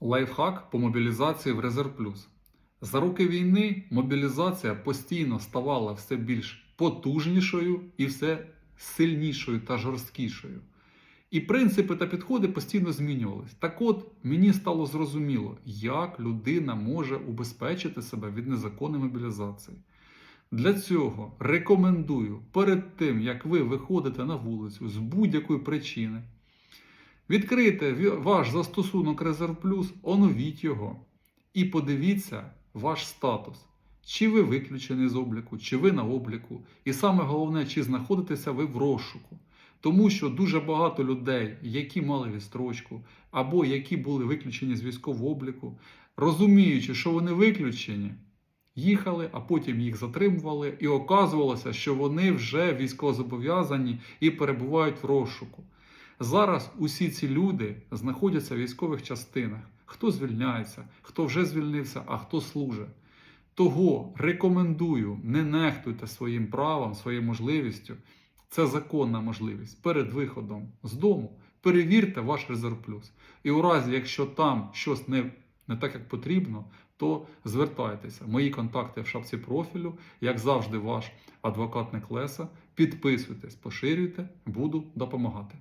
Лайфхак по мобілізації в Резерв Плюс. За роки війни мобілізація постійно ставала все більш потужнішою і все сильнішою та жорсткішою. І принципи та підходи постійно змінювались. Так от мені стало зрозуміло, як людина може убезпечити себе від незаконної мобілізації. Для цього рекомендую перед тим, як ви виходите на вулицю з будь-якої причини, відкрийте ваш застосунок Резерв Плюс, оновіть його і подивіться ваш статус. Чи ви виключені з обліку, чи ви на обліку. І саме головне, чи знаходитеся ви в розшуку. Тому що дуже багато людей, які мали відстрочку, або які були виключені з військового обліку, розуміючи, що вони виключені, їхали, а потім їх затримували, і оказувалося, що вони вже військовозобов'язані і перебувають в розшуку. Зараз усі ці люди знаходяться в військових частинах. Хто звільняється, хто вже звільнився, а хто служить. Того рекомендую, не нехтуйте своїм правом, своєю можливістю. Це законна можливість перед виходом з дому. Перевірте ваш резерв плюс. І у разі, якщо там щось не, не так, як потрібно, то звертайтеся. Мої контакти в шапці профілю, як завжди, ваш адвокат Неклеса. Підписуйтесь, поширюйте, буду допомагати.